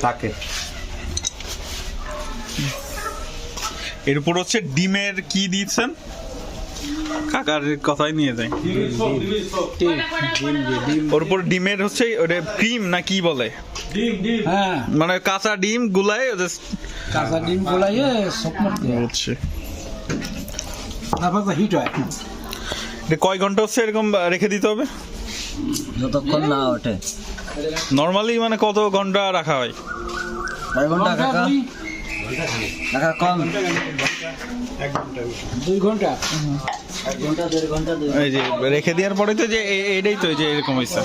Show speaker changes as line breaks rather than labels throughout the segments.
থাকে।
এর উপর হচ্ছে ডিমের কি দিচ্ছেন কাকার কথাই নিয়ে
ডিম
ওর উপর ডিমের হচ্ছে ওটা ক্রিম না কি বলে?
হ্যাঁ।
মানে কাঁচা ডিম গুলাই ওদের
কাঁচা ডিম হয়।
হচ্ছে।
তারপর তো হিট হয়।
কয় ঘণ্টা হচ্ছে এরকম রেখে দিতে হবে?
যতক্ষণ না ওঠে।
নর্মালি মানে কত ঘণ্টা রাখা হয়?
ঘণ্টা
কাকা? কাকা কম।
দুই
ঘণ্টা?
এই যে রেখে দেওয়ার পরে তো যে এটাই তো যে এরকম হয়েছে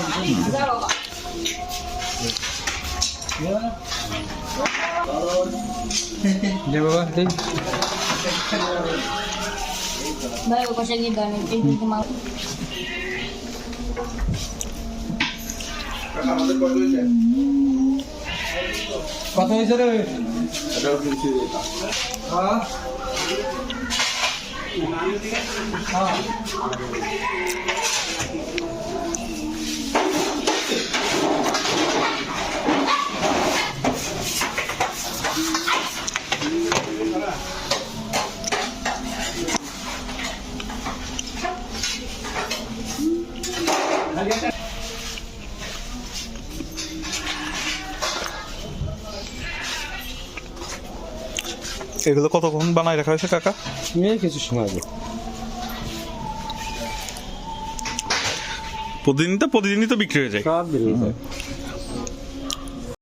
দে বাবা দে। কত হয়েছে রে হ্যাঁ? হ্যাঁ।
এগুলো কতক্ষণ বানায় রাখা হয়েছে কাকা?
এই কিছু সময় আগে
প্রতিদিন তো প্রতিদিনই তো বিক্রি হয়ে যায়।
যায়।